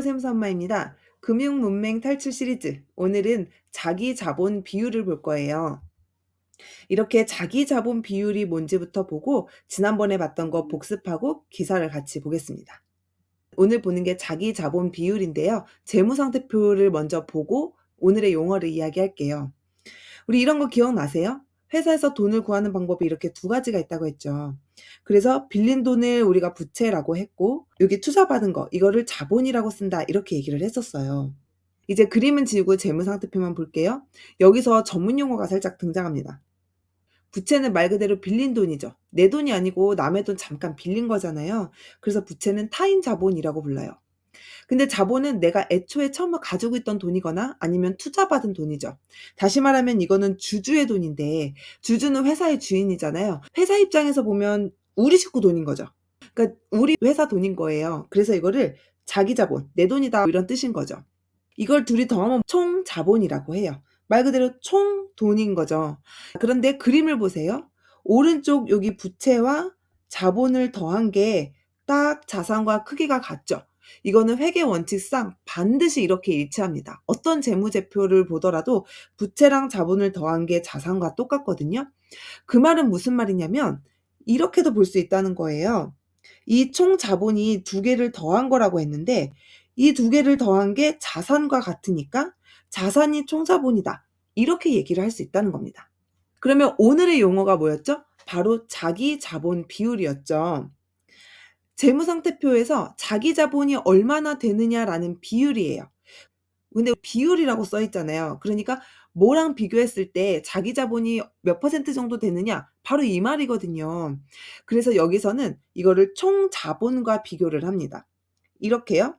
샘선마입니다. 금융문맹 탈출 시리즈. 오늘은 자기 자본 비율을 볼 거예요. 이렇게 자기 자본 비율이 뭔지부터 보고 지난번에 봤던 거 복습하고 기사를 같이 보겠습니다. 오늘 보는 게 자기 자본 비율인데요. 재무상태표를 먼저 보고 오늘의 용어를 이야기할게요. 우리 이런 거 기억나세요? 회사에서 돈을 구하는 방법이 이렇게 두 가지가 있다고 했죠. 그래서 빌린 돈을 우리가 부채라고 했고 여기 투자받은 거 이거를 자본이라고 쓴다 이렇게 얘기를 했었어요. 이제 그림은 지우고 재무상태표만 볼게요. 여기서 전문 용어가 살짝 등장합니다. 부채는 말 그대로 빌린 돈이죠. 내 돈이 아니고 남의 돈 잠깐 빌린 거잖아요. 그래서 부채는 타인 자본이라고 불러요. 근데 자본은 내가 애초에 처음 가지고 있던 돈이거나 아니면 투자받은 돈이죠. 다시 말하면 이거는 주주의 돈인데 주주는 회사의 주인이잖아요. 회사 입장에서 보면 우리 식구 돈인 거죠. 그러니까 우리 회사 돈인 거예요. 그래서 이거를 자기 자본, 내 돈이다 이런 뜻인 거죠. 이걸 둘이 더하면 총 자본이라고 해요. 말 그대로 총 돈인 거죠. 그런데 그림을 보세요. 오른쪽 여기 부채와 자본을 더한 게 딱 자산과 크기가 같죠. 이거는 회계 원칙상 반드시 이렇게 일치합니다. 어떤 재무제표를 보더라도 부채랑 자본을 더한 게 자산과 똑같거든요. 그 말은 무슨 말이냐면 이렇게도 볼 수 있다는 거예요. 이 총 자본이 두 개를 더한 거라고 했는데 이 두 개를 더한 게 자산과 같으니까 자산이 총 자본이다. 이렇게 얘기를 할 수 있다는 겁니다. 그러면 오늘의 용어가 뭐였죠? 바로 자기 자본 비율이었죠. 재무상태표에서 자기 자본이 얼마나 되느냐라는 비율이에요. 근데 비율이라고 써 있잖아요. 그러니까 뭐랑 비교했을 때 자기 자본이 몇 퍼센트 정도 되느냐? 바로 이 말이거든요. 그래서 여기서는 이거를 총 자본과 비교를 합니다. 이렇게요.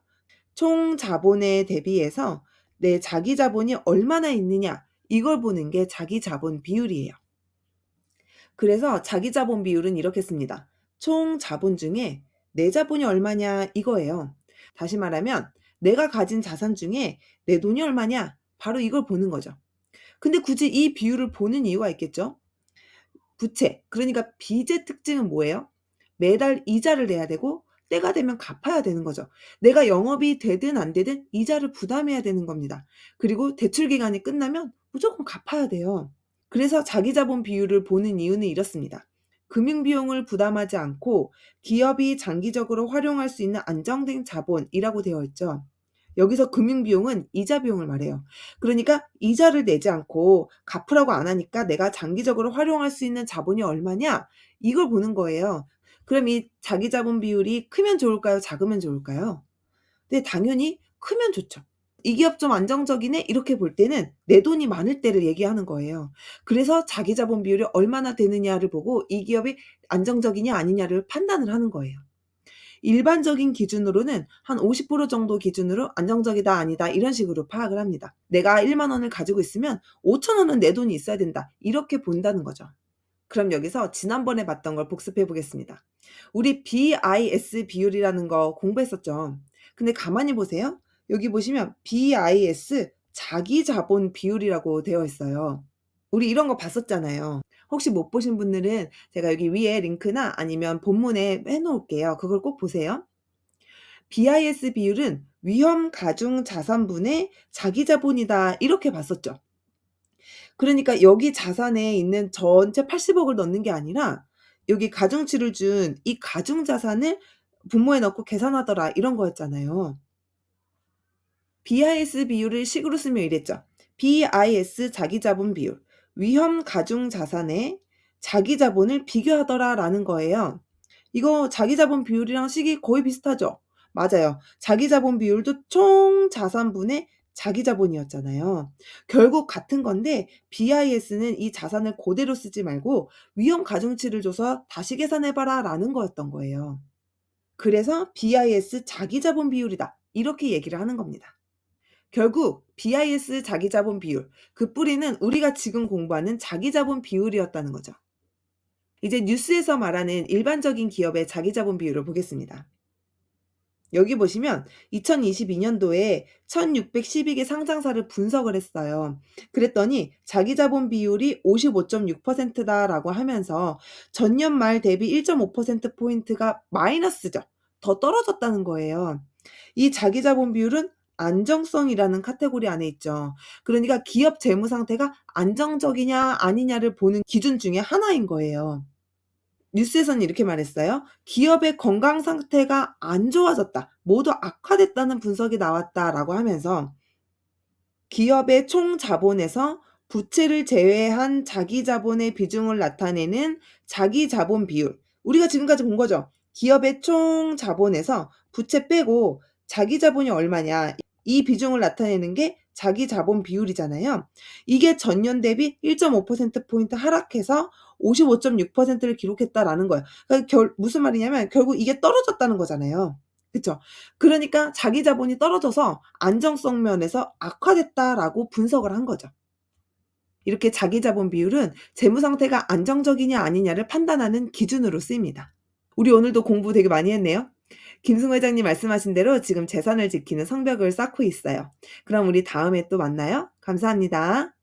총 자본에 대비해서 내 자기 자본이 얼마나 있느냐? 이걸 보는 게 자기 자본 비율이에요. 그래서 자기 자본 비율은 이렇게 씁니다. 총 자본 중에 내 자본이 얼마냐 이거예요. 다시 말하면 내가 가진 자산 중에 내 돈이 얼마냐 바로 이걸 보는 거죠. 근데 굳이 이 비율을 보는 이유가 있겠죠? 부채, 그러니까 빚의 특징은 뭐예요? 매달 이자를 내야 되고 때가 되면 갚아야 되는 거죠. 내가 영업이 되든 안 되든 이자를 부담해야 되는 겁니다. 그리고 대출 기간이 끝나면 무조건 갚아야 돼요. 그래서 자기 자본 비율을 보는 이유는 이렇습니다. 금융 비용을 부담하지 않고 기업이 장기적으로 활용할 수 있는 안정된 자본이라고 되어 있죠. 여기서 금융 비용은 이자 비용을 말해요. 그러니까 이자를 내지 않고 갚으라고 안 하니까 내가 장기적으로 활용할 수 있는 자본이 얼마냐? 이걸 보는 거예요. 그럼 이 자기 자본 비율이 크면 좋을까요? 작으면 좋을까요? 네, 당연히 크면 좋죠. 이 기업 좀 안정적이네? 이렇게 볼 때는 내 돈이 많을 때를 얘기하는 거예요. 그래서 자기 자본 비율이 얼마나 되느냐를 보고 이 기업이 안정적이냐 아니냐를 판단을 하는 거예요. 일반적인 기준으로는 한 50% 정도 기준으로 안정적이다 아니다 이런 식으로 파악을 합니다. 내가 1만 원을 가지고 있으면 5천 원은 내 돈이 있어야 된다. 이렇게 본다는 거죠. 그럼 여기서 지난번에 봤던 걸 복습해 보겠습니다. 우리 BIS 비율이라는 거 공부했었죠. 근데 가만히 보세요. 여기 보시면 BIS 자기 자본 비율이라고 되어 있어요. 우리 이런 거 봤었잖아요. 혹시 못 보신 분들은 제가 여기 위에 링크나 아니면 본문에 해 놓을게요. 그걸 꼭 보세요. BIS 비율은 위험 가중 자산분의 자기 자본이다. 이렇게 봤었죠. 그러니까 여기 자산에 있는 전체 80억을 넣는 게 아니라 여기 가중치를 준 이 가중 자산을 분모에 넣고 계산하더라 이런 거였잖아요. BIS 비율을 식으로 쓰면 이랬죠. BIS 자기 자본 비율. 위험 가중 자산에 자기 자본을 비교하더라라는 거예요. 이거 자기 자본 비율이랑 식이 거의 비슷하죠. 맞아요. 자기 자본 비율도 총 자산분의 자기 자본이었잖아요. 결국 같은 건데 BIS는 이 자산을 그대로 쓰지 말고 위험 가중치를 줘서 다시 계산해 봐라라는 거였던 거예요. 그래서 BIS 자기 자본 비율이다. 이렇게 얘기를 하는 겁니다. 결국 BIS 자기 자본 비율, 그 뿌리는 우리가 지금 공부하는 자기 자본 비율이었다는 거죠. 이제 뉴스에서 말하는 일반적인 기업의 자기 자본 비율을 보겠습니다. 여기 보시면 2022년도에 1612개 상장사를 분석을 했어요. 그랬더니 자기 자본 비율이 55.6%다라고 하면서 전년 말 대비 1.5%포인트가 마이너스죠. 더 떨어졌다는 거예요. 이 자기자본 비율은 안정성이라는 카테고리 안에 있죠. 그러니까 기업 재무 상태가 안정적이냐 아니냐를 보는 기준 중에 하나인 거예요. 뉴스에서는 이렇게 말했어요. "기업의 건강 상태가 안 좋아졌다. 모두 악화됐다는 분석이 나왔다."라고 하면서 기업의 총 자본에서 부채를 제외한 자기 자본의 비중을 나타내는 자기 자본 비율. 우리가 지금까지 본 거죠. 기업의 총 자본에서 부채 빼고 자기 자본이 얼마냐. 이 비중을 나타내는 게 자기 자본 비율이잖아요. 이게 전년 대비 1.5% 포인트 하락해서 55.6%를 기록했다라는 거예요. 그러니까 결 무슨 말이냐면 결국 이게 떨어졌다는 거잖아요. 그쵸? 그러니까 자기 자본이 떨어져서 안정성 면에서 악화됐다라고 분석을 한 거죠. 이렇게 자기 자본 비율은 재무 상태가 안정적이냐 아니냐를 판단하는 기준으로 쓰입니다. 우리 오늘도 공부 되게 많이 했네요. 김승호 회장님 말씀하신 대로 지금 재산을 지키는 성벽을 쌓고 있어요. 그럼 우리 다음에 또 만나요. 감사합니다.